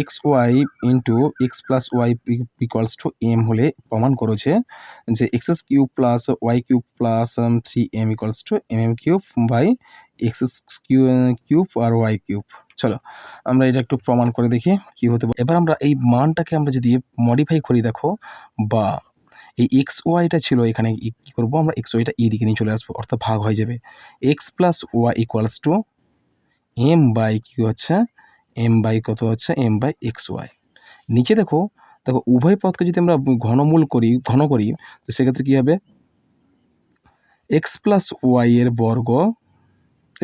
X Y into X plus Y equals to M হলে প্রমাণ করেছে যে X S cube plus Y cube plus three M equals to M M cube by X S Q cube R Y cube চলো, আমরা এটা একটু প্রমাণ করে দেখি কি হতে পারে। এবার আমরা এই মানটাকে আমরা যদি মডিফাই করি, দেখো, বা এই এক্স ওয়াইটা ছিল এখানে কী করব আমরা? এক্স ওয়াইটা এই দিকে নিয়ে চলে আসব, অর্থাৎ ভাগ হয়ে যাবে। X plus Y equals to M by কি হচ্ছে? এম বাই কত হচ্ছে? এম বাই এক্স ওয়াই নিচে দেখো দেখো, উভয় পথকে যদি আমরা ঘনমূল করি, ঘন করি, তো সেক্ষেত্রে কী হবে? এক্স প্লাস ওয়াই এর বর্গ,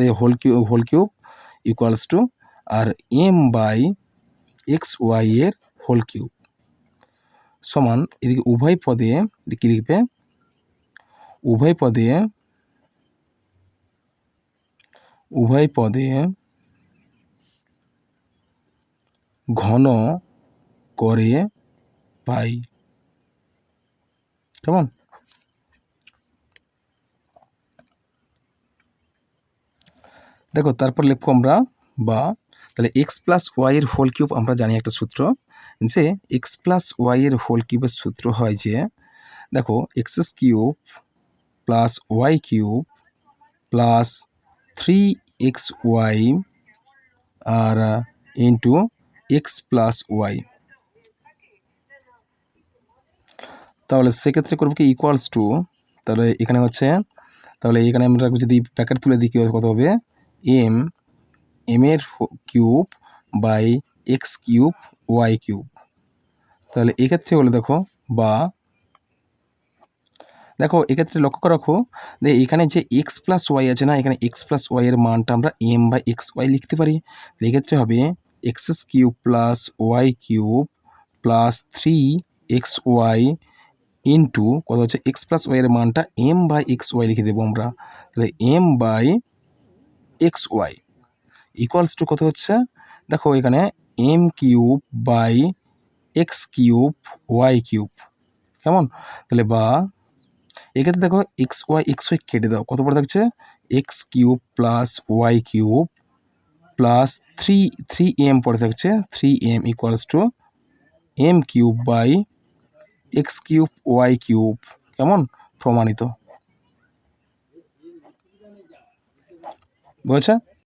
এই whole cube whole cube equals to R M by x Y এর হোল কিউব সমান, এদিকে উভয় পদে কী লিখবে? উভয় পদে উভয় পদে ঘন করে পাই। কেমন? দেখো, তারপর লিখব আমরা বা, তাহলে এক্স প্লাস ওয়াইয়ের হোল কিউব আমরা জানি একটা সূত্র, যে এক্স প্লাস ওয়াইয়ের হোল কিউবের সূত্র হয় যে, দেখো X cube plus Y cube plus three X Y আর ইন্টু এক্স প্লাস ওয়াই তাহলে সেক্ষেত্রে করব কি? ইকুয়ালস টু তাহলে এখানে হচ্ছে, তাহলে এখানে আমরা যদি প্যাকেট তুলে দিই কী কত হবে? এম এম এর cube by X cube Y cube তাহলে এক্ষেত্রে হলো দেখো, বা দেখো, এক্ষেত্রে লক্ষ্য করে রাখো, যে এখানে যে এক্স প্লাস ওয়াই আছে না, এখানে এক্স প্লাস ওয়াই এর মানটা আমরা এম বাই এক্স ওয়াই লিখতে পারি। এক্ষেত্রে হবে X cube plus Y cube plus three X Y into, কত হচ্ছে? এক্স প্লাস ওয়াইয়ের মানটা এম বাই এক্স ওয়াই লিখে দেবো আমরা। তাহলে M by X Y equals to কত হচ্ছে? দেখো এখানে M cube by X cube Y cube. কেমন? তাহলে বা এক্ষেত্রে দেখো এক্স ওয়াই এক্স ওয়াই কেটে দাও। কত পড়ে থাকছে? X cube plus Y cube plus three three M পড়ে থাকছে three M equals to M cube by X cube Y cube কেমন? প্রমাণিত। বুঝেছে?